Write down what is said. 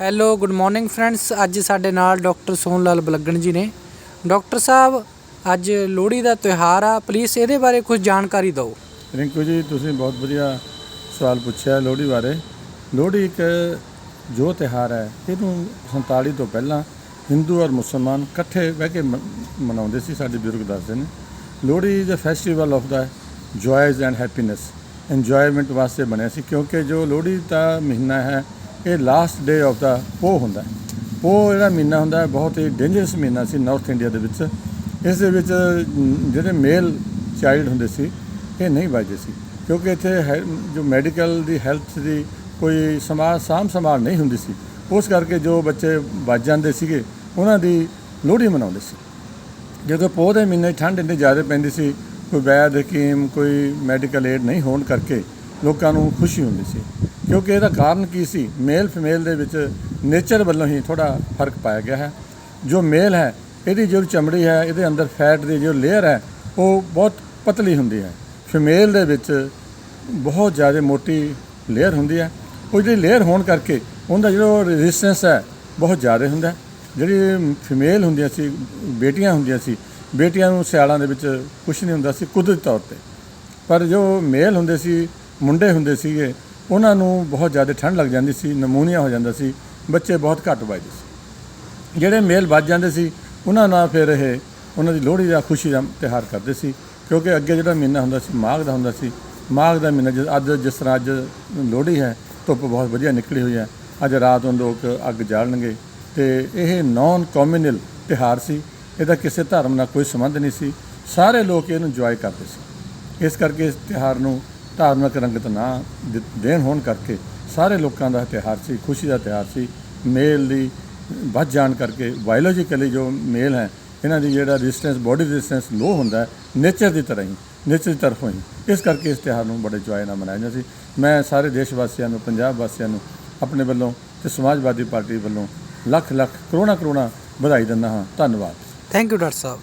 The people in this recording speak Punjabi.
ਹੈਲੋ ਗੁੱਡ ਮਾਰਨਿੰਗ ਫਰੈਂਡਸ ਅੱਜ ਸਾਡੇ ਨਾਲ ਡਾਕਟਰ ਸੋਹਨ ਲਾਲ ਬਲੱਗਣ ਜੀ ਨੇ। ਡਾਕਟਰ ਸਾਹਿਬ, ਅੱਜ ਲੋਹੜੀ ਦਾ ਤਿਉਹਾਰ ਆ। ਪਲੀਜ਼ ਇਹਦੇ ਬਾਰੇ ਕੁਝ ਜਾਣਕਾਰੀ ਦਿਓ। ਰਿੰਕੂ ਜੀ, ਤੁਸੀਂ ਬਹੁਤ ਵਧੀਆ ਸਵਾਲ ਪੁੱਛਿਆ ਲੋਹੜੀ ਬਾਰੇ। ਲੋਹੜੀ ਇੱਕ ਜੋ ਤਿਉਹਾਰ ਹੈ, ਇਹਨੂੰ 47 ਤੋਂ ਪਹਿਲਾਂ ਹਿੰਦੂ ਔਰ ਮੁਸਲਮਾਨ ਇਕੱਠੇ ਬਹਿ ਕੇ ਮ- ਮਨਾਉਂਦੇ ਸੀ, ਸਾਡੇ ਬਜ਼ੁਰਗ ਦੱਸਦੇ ਨੇ। Lohri is a festival of the joys and happiness enjoyment ਵਾਸਤੇ ਬਣਿਆ ਸੀ, ਕਿਉਂਕਿ ਜੋ ਲੋਹੜੀ ਦਾ ਮਹੀਨਾ ਹੈ ਇਹ ਲਾਸਟ ਡੇ ਆਫ ਦਾ ਪੋਹ ਹੁੰਦਾ ਹੈ। ਪੋਹ ਜਿਹੜਾ ਮਹੀਨਾ ਹੁੰਦਾ ਬਹੁਤ ਹੀ ਡੇਂਜਰਸ ਮਹੀਨਾ ਸੀ ਨਾਰਥ ਇੰਡੀਆ ਦੇ ਵਿੱਚ। ਇਸ ਦੇ ਵਿੱਚ ਜਿਹੜੇ ਮੇਲ ਚਾਈਲਡ ਹੁੰਦੇ ਸੀ, ਇਹ ਨਹੀਂ ਵੱਜਦੇ ਸੀ। ਕਿਉਂਕਿ ਇੱਥੇ ਹੈ- ਜੋ ਮੈਡੀਕਲ ਦੀ ਹੈਲਥ ਦੀ ਕੋਈ ਸਮਾਜ ਸਾਂਭ ਸੰਭਾਲ ਨਹੀਂ ਹੁੰਦੀ ਸੀ। ਉਸ ਕਰਕੇ ਜੋ ਬੱਚੇ ਵੱਜ ਜਾਂਦੇ ਸੀਗੇ, ਉਹਨਾਂ ਦੀ ਲੋਹੜੀ ਮਨਾਉਂਦੇ ਸੀ। ਜਦੋਂ ਪੋਹ ਦੇ ਮਹੀਨੇ ਠੰਡ ਇੰਨੀ ਜ਼ਿਆਦਾ ਪੈਂਦੀ ਸੀ, ਕੋਈ ਵੈਦ, ਹਕੀਮ, ਕੋਈ ਮੈਡੀਕਲ ਏਡ ਨਹੀਂ ਹੋਣ ਕਰਕੇ ਲੋਕਾਂ ਨੂੰ ਖੁਸ਼ੀ ਹੁੰਦੀ ਸੀ। ਕਿਉਂਕਿ ਇਹਦਾ ਕਾਰਨ ਕੀ ਸੀ? ਮੇਲ ਫੀਮੇਲ ਦੇ ਵਿੱਚ ਨੇਚਰ ਵੱਲੋਂ ਹੀ ਥੋੜਾ ਫ਼ਰਕ ਪਾਇਆ ਗਿਆ ਹੈ। ਜੋ ਮੇਲ ਹੈ, ਇਹਦੀ ਜੋ ਚਮੜੀ ਹੈ, ਇਹਦੇ ਅੰਦਰ ਫੈਟ ਦੀ ਜੋ ਲੇਅਰ ਹੈ, ਉਹ ਬਹੁਤ ਪਤਲੀ ਹੁੰਦੀ ਹੈ। ਫੀਮੇਲ ਦੇ ਵਿੱਚ ਬਹੁਤ ਜ਼ਿਆਦਾ ਮੋਟੀ ਲੇਅਰ ਹੁੰਦੀ ਹੈ। ਉਹ ਜਿਹੜੀ ਲੇਅਰ ਹੋਣ ਕਰਕੇ ਉਹਦਾ ਜਿਹੜਾ ਰੈਜ਼ਿਸਟੈਂਸ ਹੈ, ਬਹੁਤ ਜ਼ਿਆਦਾ ਹੁੰਦਾ ਜਿਹੜੀ ਫੀਮੇਲ ਹੁੰਦੀਆਂ ਸੀ, ਬੇਟੀਆਂ ਹੁੰਦੀਆਂ ਸੀ, ਬੇਟੀਆਂ ਨੂੰ ਸਿਆਲਾਂ ਦੇ ਵਿੱਚ ਕੁਝ ਨਹੀਂ ਹੁੰਦਾ ਸੀ ਕੁਦਰਤੀ ਤੌਰ ਤੇ। ਪਰ ਜੋ ਮੇਲ ਹੁੰਦੇ ਸੀ ਮੁੰਡੇ ਹੁੰਦੇ ਸੀਗੇ, ਉਹਨਾਂ ਨੂੰ ਬਹੁਤ ਜ਼ਿਆਦਾ ਠੰਡ ਲੱਗ ਜਾਂਦੀ ਸੀ, ਨਮੂਨੀਆ ਹੋ ਜਾਂਦਾ ਸੀ, ਬੱਚੇ ਬਹੁਤ ਘੱਟ ਵੱਜਦੇ ਸੀ। ਜਿਹੜੇ ਮੇਲ ਵੱਜ ਜਾਂਦੇ ਸੀ, ਉਹਨਾਂ ਨਾਲ ਫਿਰ ਇਹ ਉਹਨਾਂ ਦੀ ਲੋਹੜੀ ਦਾ ਖੁਸ਼ੀ ਦਾ ਤਿਉਹਾਰ ਕਰਦੇ ਸੀ, ਕਿਉਂਕਿ ਅੱਗੇ ਜਿਹੜਾ ਮਹੀਨਾ ਹੁੰਦਾ ਸੀ, ਮਾਘ ਦਾ ਹੁੰਦਾ ਸੀ, ਮਾਘ ਦਾ ਮਹੀਨਾ ਜਦ ਅੱਜ ਜਿਸ ਤਰ੍ਹਾਂ ਅੱਜ ਲੋਹੜੀ ਹੈ, ਧੁੱਪ ਬਹੁਤ ਵਧੀਆ ਨਿਕਲੀ ਹੋਈ ਹੈ, ਅੱਜ ਰਾਤ ਨੂੰ ਲੋਕ ਅੱਗ ਜਾਲਣਗੇ, ਤੇ ਇਹ ਨਾਨ ਕਮਿਊਨਲ ਤਿਉਹਾਰ ਸੀ, ਇਹਦਾ ਕਿਸੇ ਧਰਮ ਨਾਲ ਕੋਈ ਸੰਬੰਧ ਨਹੀਂ ਸੀ, ਸਾਰੇ ਲੋਕ ਇਹਨੂੰ ਇੰਜੋਏ ਕਰਦੇ ਸੀ। ਇਸ ਕਰਕੇ ਇਸ ਤਿਉਹਾਰ ਨੂੰ ਧਾਰਮਿਕ ਰੰਗਤ ਨਾ ਦਿ- ਦੇਣ ਹੋਣ ਕਰਕੇ ਸਾਰੇ ਲੋਕਾਂ ਦਾ ਤਿਉਹਾਰ ਸੀ, ਖੁਸ਼ੀ ਦਾ ਤਿਉਹਾਰ ਸੀ। ਮੇਲ ਦੀ ਵੱਧ ਜਾਣ ਕਰਕੇ ਬਾਇਓਲੋਜੀਕਲੀ ਜੋ ਮੇਲ ਹੈ, ਇਹਨਾਂ ਦੀ ਜਿਹੜਾ ਰੈਜ਼ਿਸਟੈਂਸ ਬੋਡੀ ਰੈਜ਼ਿਸਟੈਂਸ ਲੋ ਹੁੰਦਾ ਨੇਚਰ ਦੀ ਤਰ੍ਹਾਂ ਹੀ ਨੇਚਰ ਦੀ ਤਰਫੋਂ ਹੀ। ਇਸ ਕਰਕੇ ਇਸ ਤਿਉਹਾਰ ਨੂੰ ਬੜੇ ਜੋਏ ਨਾਲ ਮਨਾਇਆ ਜਾਂਦਾ ਸੀ। ਮੈਂ ਸਾਰੇ ਦੇਸ਼ ਵਾਸੀਆਂ ਨੂੰ, ਪੰਜਾਬ ਵਾਸੀਆਂ ਨੂੰ ਆਪਣੇ ਵੱਲੋਂ ਤੇ ਸਮਾਜਵਾਦੀ ਪਾਰਟੀ ਵੱਲੋਂ ਲੱਖ ਲੱਖ ਕਰੋੜਾਂ ਕਰੋੜਾਂ ਵਧਾਈ ਦਿੰਦਾ ਹਾਂ। ਧੰਨਵਾਦ। Thank you doctor Sahib.